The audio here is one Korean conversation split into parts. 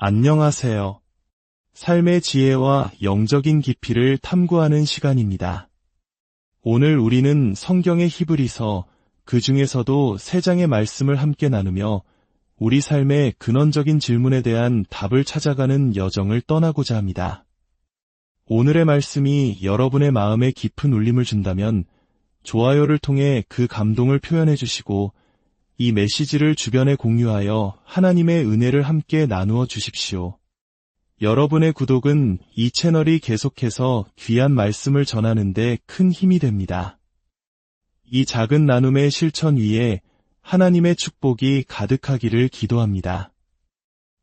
안녕하세요. 삶의 지혜와 영적인 깊이를 탐구하는 시간입니다. 오늘 우리는 성경의 히브리서 그 중에서도 세 장의 말씀을 함께 나누며 우리 삶의 근원적인 질문에 대한 답을 찾아가는 여정을 떠나고자 합니다. 오늘의 말씀이 여러분의 마음에 깊은 울림을 준다면 좋아요를 통해 그 감동을 표현해 주시고 이 메시지를 주변에 공유하여 하나님의 은혜를 함께 나누어 주십시오. 여러분의 구독은 이 채널이 계속해서 귀한 말씀을 전하는데 큰 힘이 됩니다. 이 작은 나눔의 실천 위에 하나님의 축복이 가득하기를 기도합니다.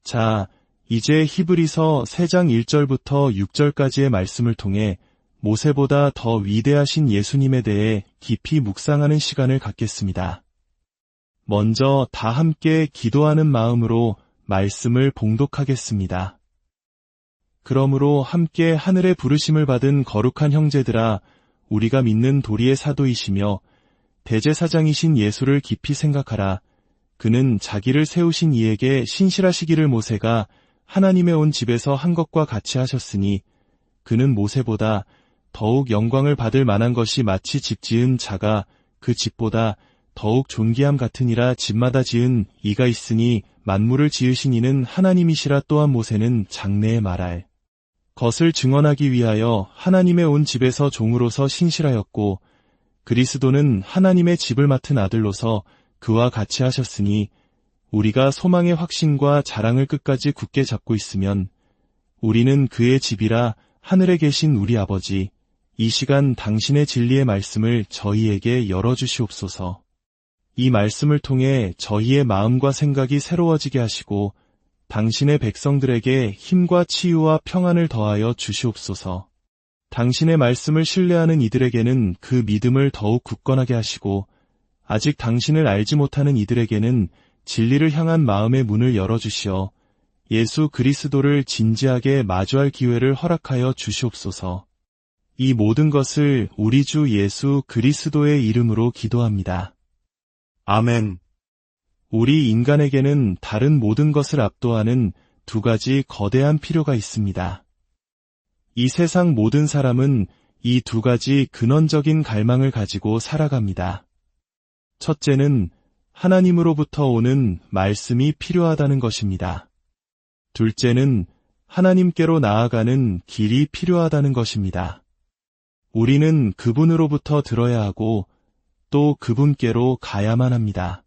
자, 이제 히브리서 3장 1절부터 6절까지의 말씀을 통해 모세보다 더 위대하신 예수님에 대해 깊이 묵상하는 시간을 갖겠습니다. 먼저 다 함께 기도하는 마음으로 말씀을 봉독하겠습니다. 그러므로 함께 하늘의 부르심을 받은 거룩한 형제들아 우리가 믿는 도리의 사도이시며 대제사장이신 예수를 깊이 생각하라. 그는 자기를 세우신 이에게 신실하시기를 모세가 하나님의 온 집에서 한 것과 같이 하셨으니 그는 모세보다 더욱 영광을 받을 만한 것이 마치 집 지은 자가 그 집보다 더욱 존귀함 같으니라 집마다 지은 이가 있으니 만물을 지으신 이는 하나님이시라 또한 모세는 장래에 말할 것을 증언하기 위하여 하나님의 온 집에서 종으로서 신실하였고 그리스도는 하나님의 집을 맡은 아들로서 그와 같이 하셨으니 우리가 소망의 확신과 자랑을 끝까지 굳게 잡고 있으면 우리는 그의 집이라 하늘에 계신 우리 아버지 이 시간 당신의 진리의 말씀을 저희에게 열어주시옵소서. 이 말씀을 통해 저희의 마음과 생각이 새로워지게 하시고 당신의 백성들에게 힘과 치유와 평안을 더하여 주시옵소서. 당신의 말씀을 신뢰하는 이들에게는 그 믿음을 더욱 굳건하게 하시고 아직 당신을 알지 못하는 이들에게는 진리를 향한 마음의 문을 열어주시어 예수 그리스도를 진지하게 마주할 기회를 허락하여 주시옵소서. 이 모든 것을 우리 주 예수 그리스도의 이름으로 기도합니다. 아멘. 우리 인간에게는 다른 모든 것을 압도하는 두 가지 거대한 필요가 있습니다. 이 세상 모든 사람은 이 두 가지 근원적인 갈망을 가지고 살아갑니다. 첫째는 하나님으로부터 오는 말씀이 필요하다는 것입니다. 둘째는 하나님께로 나아가는 길이 필요하다는 것입니다. 우리는 그분으로부터 들어야 하고 또 그분께로 가야만 합니다.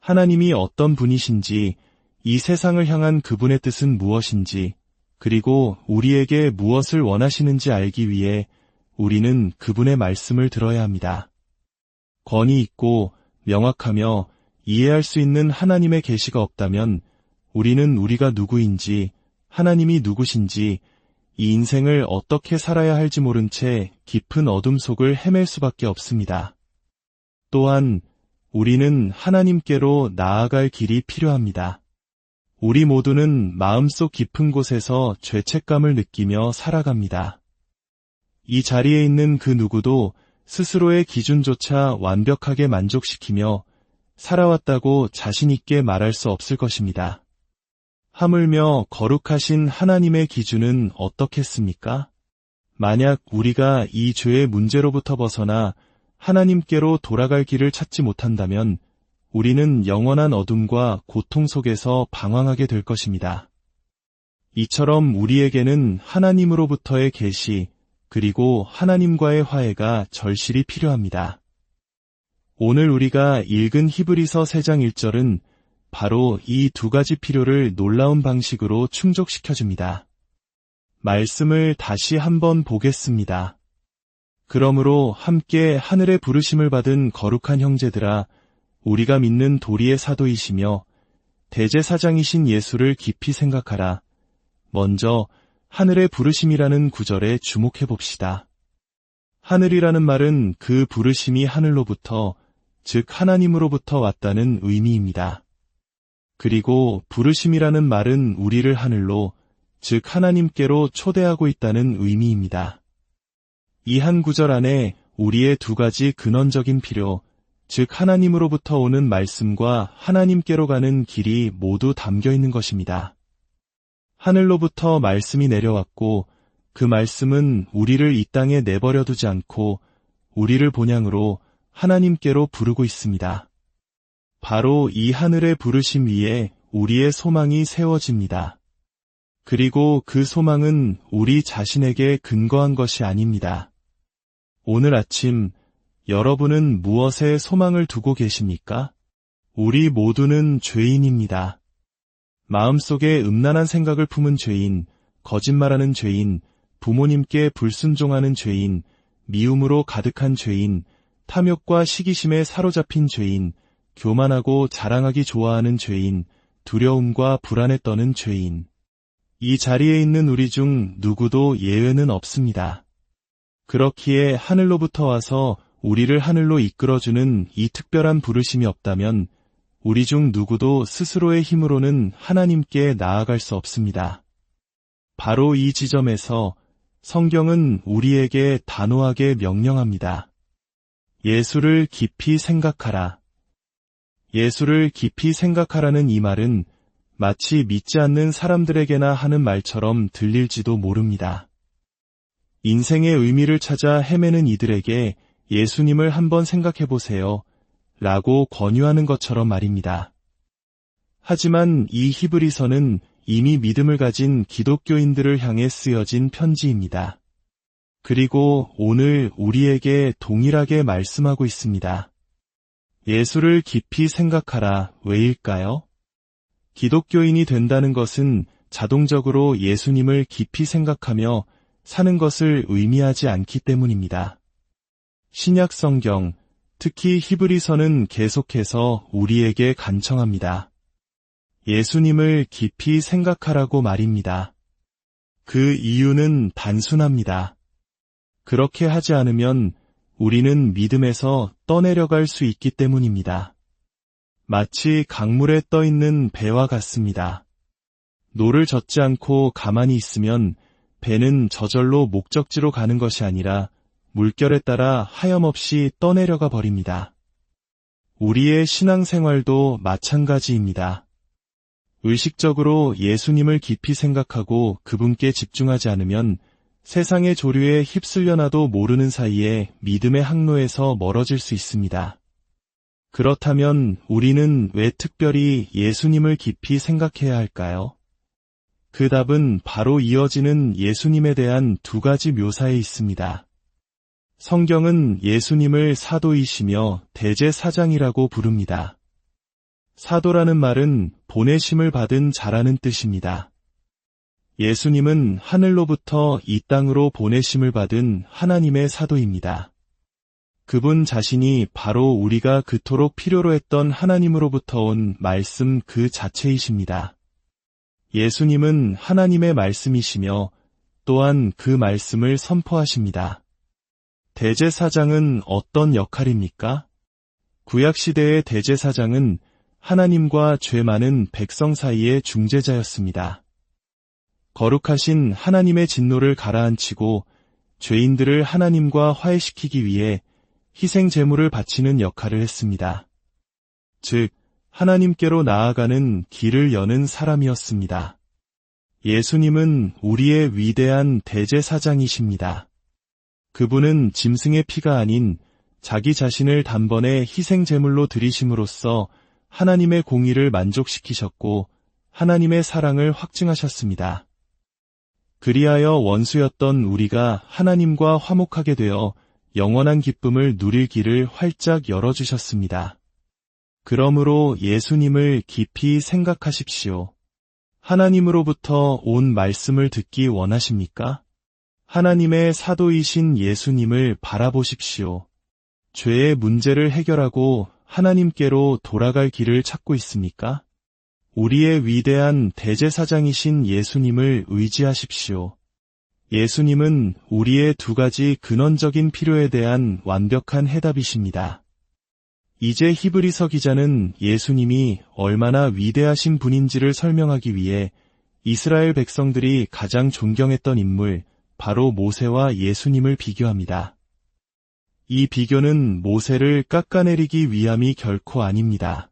하나님이 어떤 분이신지, 이 세상을 향한 그분의 뜻은 무엇인지, 그리고 우리에게 무엇을 원하시는지 알기 위해 우리는 그분의 말씀을 들어야 합니다. 권위 있고 명확하며 이해할 수 있는 하나님의 계시가 없다면 우리는 우리가 누구인지, 하나님이 누구신지, 이 인생을 어떻게 살아야 할지 모른 채 깊은 어둠 속을 헤맬 수밖에 없습니다. 또한 우리는 하나님께로 나아갈 길이 필요합니다. 우리 모두는 마음속 깊은 곳에서 죄책감을 느끼며 살아갑니다. 이 자리에 있는 그 누구도 스스로의 기준조차 완벽하게 만족시키며 살아왔다고 자신있게 말할 수 없을 것입니다. 하물며 거룩하신 하나님의 기준은 어떻겠습니까? 만약 우리가 이 죄의 문제로부터 벗어나 하나님께로 돌아갈 길을 찾지 못한다면 우리는 영원한 어둠과 고통 속에서 방황하게 될 것입니다. 이처럼 우리에게는 하나님으로부터의 계시 그리고 하나님과의 화해가 절실히 필요합니다. 오늘 우리가 읽은 히브리서 3장 1절은 바로 이 두 가지 필요를 놀라운 방식으로 충족시켜줍니다. 말씀을 다시 한번 보겠습니다. 그러므로 함께 하늘의 부르심을 받은 거룩한 형제들아 우리가 믿는 도리의 사도이시며 대제사장이신 예수를 깊이 생각하라. 먼저 하늘의 부르심이라는 구절에 주목해 봅시다. 하늘이라는 말은 그 부르심이 하늘로부터, 즉 하나님으로부터 왔다는 의미입니다. 그리고 부르심이라는 말은 우리를 하늘로, 즉 하나님께로 초대하고 있다는 의미입니다. 이 한 구절 안에 우리의 두 가지 근원적인 필요, 즉 하나님으로부터 오는 말씀과 하나님께로 가는 길이 모두 담겨 있는 것입니다. 하늘로부터 말씀이 내려왔고 그 말씀은 우리를 이 땅에 내버려 두지 않고 우리를 본향으로 하나님께로 부르고 있습니다. 바로 이 하늘의 부르심 위에 우리의 소망이 세워집니다. 그리고 그 소망은 우리 자신에게 근거한 것이 아닙니다. 오늘 아침 여러분은 무엇에 소망을 두고 계십니까? 우리 모두는 죄인입니다. 마음속에 음란한 생각을 품은 죄인, 거짓말하는 죄인, 부모님께 불순종하는 죄인, 미움으로 가득한 죄인, 탐욕과 시기심에 사로잡힌 죄인, 교만하고 자랑하기 좋아하는 죄인, 두려움과 불안에 떠는 죄인. 이 자리에 있는 우리 중 누구도 예외는 없습니다. 그렇기에 하늘로부터 와서 우리를 하늘로 이끌어주는 이 특별한 부르심이 없다면 우리 중 누구도 스스로의 힘으로는 하나님께 나아갈 수 없습니다. 바로 이 지점에서 성경은 우리에게 단호하게 명령합니다. 예수를 깊이 생각하라. 예수를 깊이 생각하라는 이 말은 마치 믿지 않는 사람들에게나 하는 말처럼 들릴지도 모릅니다. 인생의 의미를 찾아 헤매는 이들에게 예수님을 한번 생각해 보세요. 라고 권유하는 것처럼 말입니다. 하지만 이 히브리서는 이미 믿음을 가진 기독교인들을 향해 쓰여진 편지입니다. 그리고 오늘 우리에게 동일하게 말씀하고 있습니다. 예수를 깊이 생각하라 왜일까요? 기독교인이 된다는 것은 자동적으로 예수님을 깊이 생각하며 사는 것을 의미하지 않기 때문입니다. 신약 성경, 특히 히브리서는 계속해서 우리에게 간청합니다. 예수님을 깊이 생각하라고 말입니다. 그 이유는 단순합니다. 그렇게 하지 않으면 우리는 믿음에서 떠내려갈 수 있기 때문입니다. 마치 강물에 떠 있는 배와 같습니다. 노를 젓지 않고 가만히 있으면 배는 저절로 목적지로 가는 것이 아니라 물결에 따라 하염없이 떠내려가 버립니다. 우리의 신앙생활도 마찬가지입니다. 의식적으로 예수님을 깊이 생각하고 그분께 집중하지 않으면 세상의 조류에 휩쓸려나도 모르는 사이에 믿음의 항로에서 멀어질 수 있습니다. 그렇다면 우리는 왜 특별히 예수님을 깊이 생각해야 할까요? 그 답은 바로 이어지는 예수님에 대한 두 가지 묘사에 있습니다. 성경은 예수님을 사도이시며 대제사장이라고 부릅니다. 사도라는 말은 보내심을 받은 자라는 뜻입니다. 예수님은 하늘로부터 이 땅으로 보내심을 받은 하나님의 사도입니다. 그분 자신이 바로 우리가 그토록 필요로 했던 하나님으로부터 온 말씀 그 자체이십니다. 예수님은 하나님의 말씀이시며 또한 그 말씀을 선포하십니다. 대제사장은 어떤 역할입니까? 구약시대의 대제사장은 하나님과 죄 많은 백성 사이의 중재자였습니다. 거룩하신 하나님의 진노를 가라앉히고 죄인들을 하나님과 화해시키기 위해 희생 제물을 바치는 역할을 했습니다. 즉, 하나님께로 나아가는 길을 여는 사람이었습니다. 예수님은 우리의 위대한 대제사장이십니다. 그분은 짐승의 피가 아닌 자기 자신을 단번에 희생 제물로 드리심으로써 하나님의 공의를 만족시키셨고 하나님의 사랑을 확증하셨습니다. 그리하여 원수였던 우리가 하나님과 화목하게 되어 영원한 기쁨을 누릴 길을 활짝 열어주셨습니다. 그러므로 예수님을 깊이 생각하십시오. 하나님으로부터 온 말씀을 듣기 원하십니까? 하나님의 사도이신 예수님을 바라보십시오. 죄의 문제를 해결하고 하나님께로 돌아갈 길을 찾고 있습니까? 우리의 위대한 대제사장이신 예수님을 의지하십시오. 예수님은 우리의 두 가지 근원적인 필요에 대한 완벽한 해답이십니다. 이제 히브리서 기자는 예수님이 얼마나 위대하신 분인지를 설명하기 위해 이스라엘 백성들이 가장 존경했던 인물, 바로 모세와 예수님을 비교합니다. 이 비교는 모세를 깎아내리기 위함이 결코 아닙니다.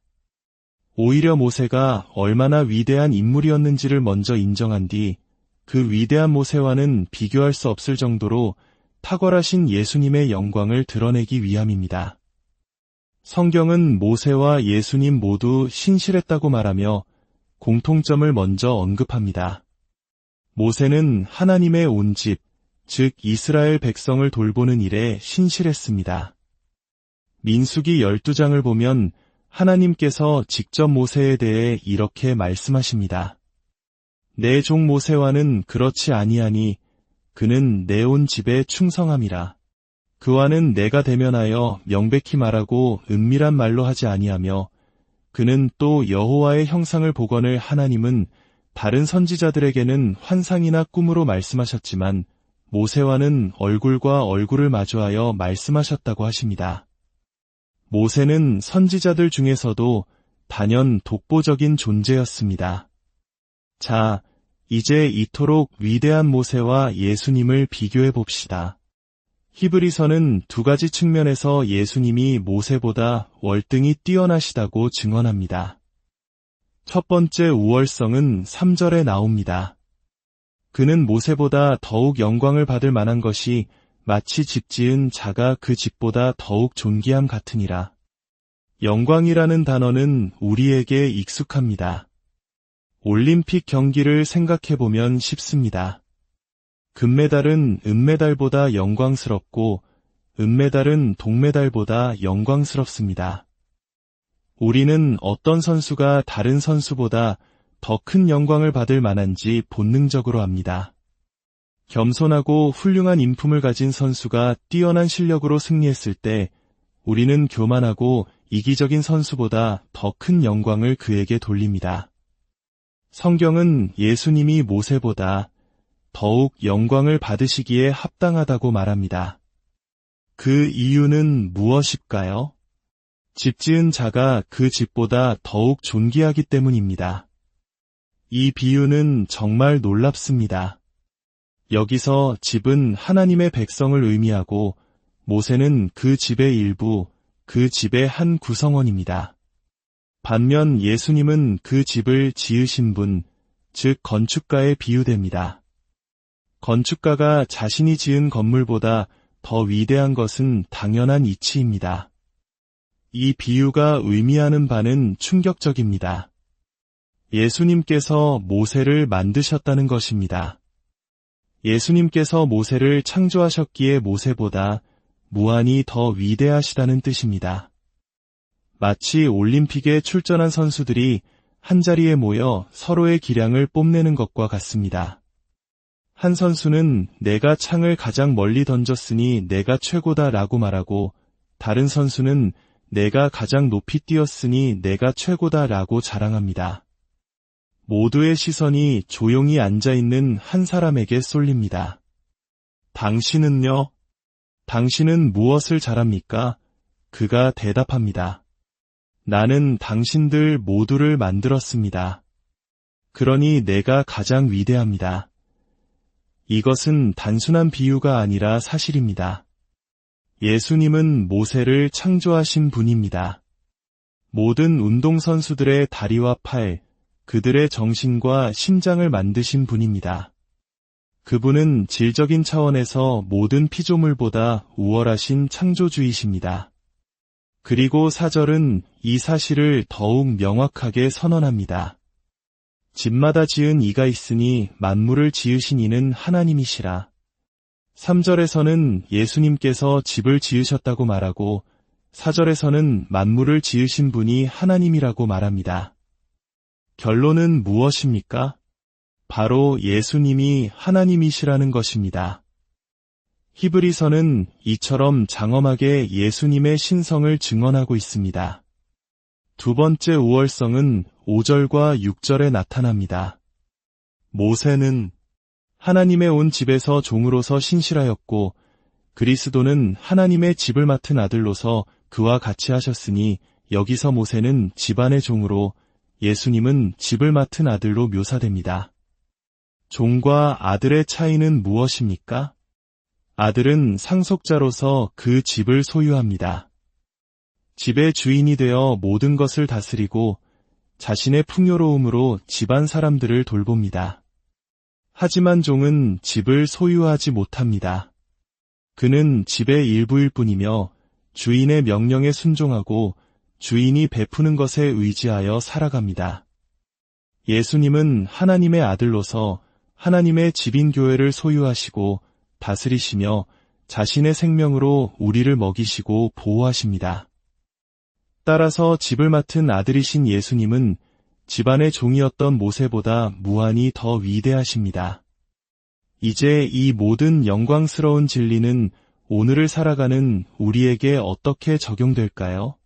오히려 모세가 얼마나 위대한 인물이었는지를 먼저 인정한 뒤 그 위대한 모세와는 비교할 수 없을 정도로 탁월하신 예수님의 영광을 드러내기 위함입니다. 성경은 모세와 예수님 모두 신실했다고 말하며 공통점을 먼저 언급합니다. 모세는 하나님의 온 집, 즉 이스라엘 백성을 돌보는 일에 신실했습니다. 민수기 12장을 보면 하나님께서 직접 모세에 대해 이렇게 말씀하십니다. 내 종 모세와는 그렇지 아니하니 그는 내 온 집에 충성함이라. 그와는 내가 대면하여 명백히 말하고 은밀한 말로 하지 아니하며 그는 또 여호와의 형상을 복원을 하나님은 다른 선지자들에게는 환상이나 꿈으로 말씀하셨지만 모세와는 얼굴과 얼굴을 마주하여 말씀하셨다고 하십니다. 모세는 선지자들 중에서도 단연 독보적인 존재였습니다. 자, 이제 이토록 위대한 모세와 예수님을 비교해 봅시다. 히브리서는 두 가지 측면에서 예수님이 모세보다 월등히 뛰어나시다고 증언합니다. 첫 번째 우월성은 3절에 나옵니다. 그는 모세보다 더욱 영광을 받을 만한 것이 마치 집 지은 자가 그 집보다 더욱 존귀함 같으니라. 영광이라는 단어는 우리에게 익숙합니다. 올림픽 경기를 생각해보면 쉽습니다. 금메달은 은메달보다 영광스럽고 은메달은 동메달보다 영광스럽습니다. 우리는 어떤 선수가 다른 선수보다 더 큰 영광을 받을 만한지 본능적으로 압니다. 겸손하고 훌륭한 인품을 가진 선수가 뛰어난 실력으로 승리했을 때 우리는 교만하고 이기적인 선수보다 더 큰 영광을 그에게 돌립니다. 성경은 예수님이 모세보다 더욱 영광을 받으시기에 합당하다고 말합니다. 그 이유는 무엇일까요? 집 지은 자가 그 집보다 더욱 존귀하기 때문입니다. 이 비유는 정말 놀랍습니다. 여기서 집은 하나님의 백성을 의미하고 모세는 그 집의 일부, 그 집의 한 구성원입니다. 반면 예수님은 그 집을 지으신 분, 즉 건축가에 비유됩니다. 건축가가 자신이 지은 건물보다 더 위대한 것은 당연한 이치입니다. 이 비유가 의미하는 바는 충격적입니다. 예수님께서 모세를 만드셨다는 것입니다. 예수님께서 모세를 창조하셨기에 모세보다 무한히 더 위대하시다는 뜻입니다. 마치 올림픽에 출전한 선수들이 한자리에 모여 서로의 기량을 뽐내는 것과 같습니다. 한 선수는 내가 창을 가장 멀리 던졌으니 내가 최고다 라고 말하고 다른 선수는 내가 가장 높이 뛰었으니 내가 최고다 라고 자랑합니다. 모두의 시선이 조용히 앉아있는 한 사람에게 쏠립니다. 당신은요? 당신은 무엇을 잘합니까? 그가 대답합니다. 나는 당신들 모두를 만들었습니다. 그러니 내가 가장 위대합니다. 이것은 단순한 비유가 아니라 사실입니다. 예수님은 모세를 창조하신 분입니다. 모든 운동선수들의 다리와 팔, 그들의 정신과 심장을 만드신 분입니다. 그분은 질적인 차원에서 모든 피조물보다 우월하신 창조주이십니다. 그리고 사절은 이 사실을 더욱 명확하게 선언합니다. 집마다 지은 이가 있으니 만물을 지으신 이는 하나님이시라. 3절에서는 예수님께서 집을 지으셨다고 말하고 4절에서는 만물을 지으신 분이 하나님이라고 말합니다. 결론은 무엇입니까? 바로 예수님이 하나님이시라는 것입니다. 히브리서는 이처럼 장엄하게 예수님의 신성을 증언하고 있습니다. 두 번째 우월성은 5절과 6절에 나타납니다. 모세는 하나님의 온 집에서 종으로서 신실하였고 그리스도는 하나님의 집을 맡은 아들로서 그와 같이 하셨으니 여기서 모세는 집안의 종으로 예수님은 집을 맡은 아들로 묘사됩니다. 종과 아들의 차이는 무엇입니까? 아들은 상속자로서 그 집을 소유합니다. 집의 주인이 되어 모든 것을 다스리고 자신의 풍요로움으로 집안 사람들을 돌봅니다. 하지만 종은 집을 소유하지 못합니다. 그는 집의 일부일 뿐이며 주인의 명령에 순종하고 주인이 베푸는 것에 의지하여 살아갑니다. 예수님은 하나님의 아들로서 하나님의 집인 교회를 소유하시고 다스리시며 자신의 생명으로 우리를 먹이시고 보호하십니다. 따라서 집을 맡은 아들이신 예수님은 집안의 종이었던 모세보다 무한히 더 위대하십니다. 이제 이 모든 영광스러운 진리는 오늘을 살아가는 우리에게 어떻게 적용될까요?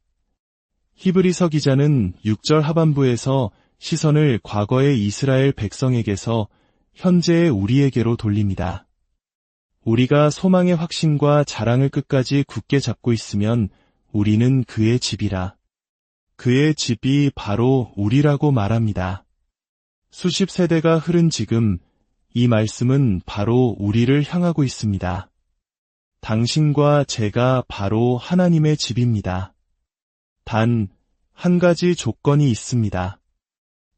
히브리서 기자는 6절 하반부에서 시선을 과거의 이스라엘 백성에게서 현재의 우리에게로 돌립니다. 우리가 소망의 확신과 자랑을 끝까지 굳게 잡고 있으면 우리는 그의 집이라. 그의 집이 바로 우리라고 말합니다. 수십 세대가 흐른 지금 이 말씀은 바로 우리를 향하고 있습니다. 당신과 제가 바로 하나님의 집입니다. 단, 한 가지 조건이 있습니다.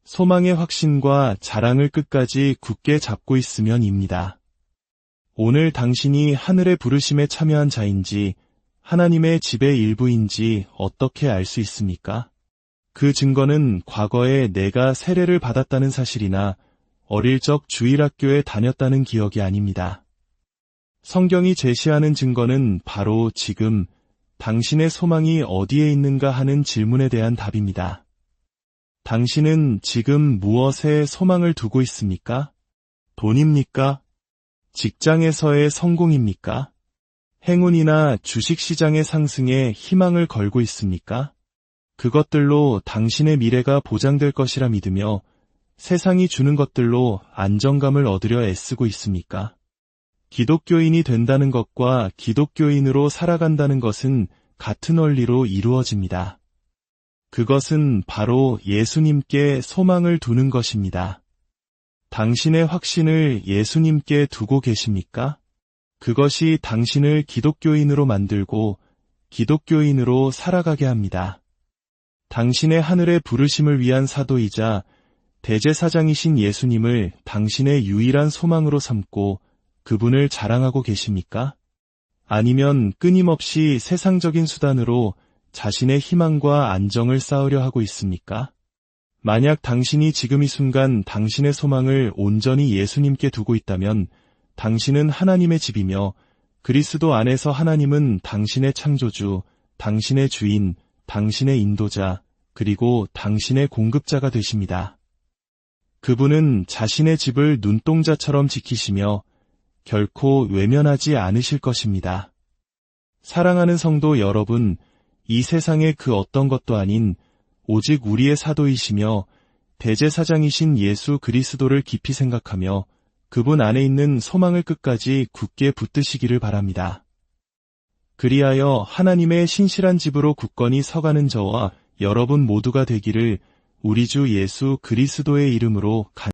소망의 확신과 자랑을 끝까지 굳게 잡고 있으면입니다. 오늘 당신이 하늘의 부르심에 참여한 자인지 하나님의 집의 일부인지 어떻게 알 수 있습니까? 그 증거는 과거에 내가 세례를 받았다는 사실이나 어릴 적 주일학교에 다녔다는 기억이 아닙니다. 성경이 제시하는 증거는 바로 지금 당신의 소망이 어디에 있는가 하는 질문에 대한 답입니다. 당신은 지금 무엇에 소망을 두고 있습니까? 돈입니까? 직장에서의 성공입니까? 행운이나 주식시장의 상승에 희망을 걸고 있습니까? 그것들로 당신의 미래가 보장될 것이라 믿으며 세상이 주는 것들로 안정감을 얻으려 애쓰고 있습니까? 기독교인이 된다는 것과 기독교인으로 살아간다는 것은 같은 원리로 이루어집니다. 그것은 바로 예수님께 소망을 두는 것입니다. 당신의 확신을 예수님께 두고 계십니까? 그것이 당신을 기독교인으로 만들고 기독교인으로 살아가게 합니다. 당신의 하늘의 부르심을 위한 사도이자 대제사장이신 예수님을 당신의 유일한 소망으로 삼고 그분을 자랑하고 계십니까? 아니면 끊임없이 세상적인 수단으로 자신의 희망과 안정을 쌓으려 하고 있습니까? 만약 당신이 지금 이 순간 당신의 소망을 온전히 예수님께 두고 있다면 당신은 하나님의 집이며 그리스도 안에서 하나님은 당신의 창조주, 당신의 주인, 당신의 인도자, 그리고 당신의 공급자가 되십니다. 그분은 자신의 집을 눈동자처럼 지키시며 결코 외면하지 않으실 것입니다. 사랑하는 성도 여러분, 이 세상의 그 어떤 것도 아닌 오직 우리의 사도이시며 대제사장이신 예수 그리스도를 깊이 생각하며 그분 안에 있는 소망을 끝까지 굳게 붙드시기를 바랍니다. 그리하여 하나님의 신실한 집으로 굳건히 서가는 저와 여러분 모두가 되기를 우리 주 예수 그리스도의 이름으로 간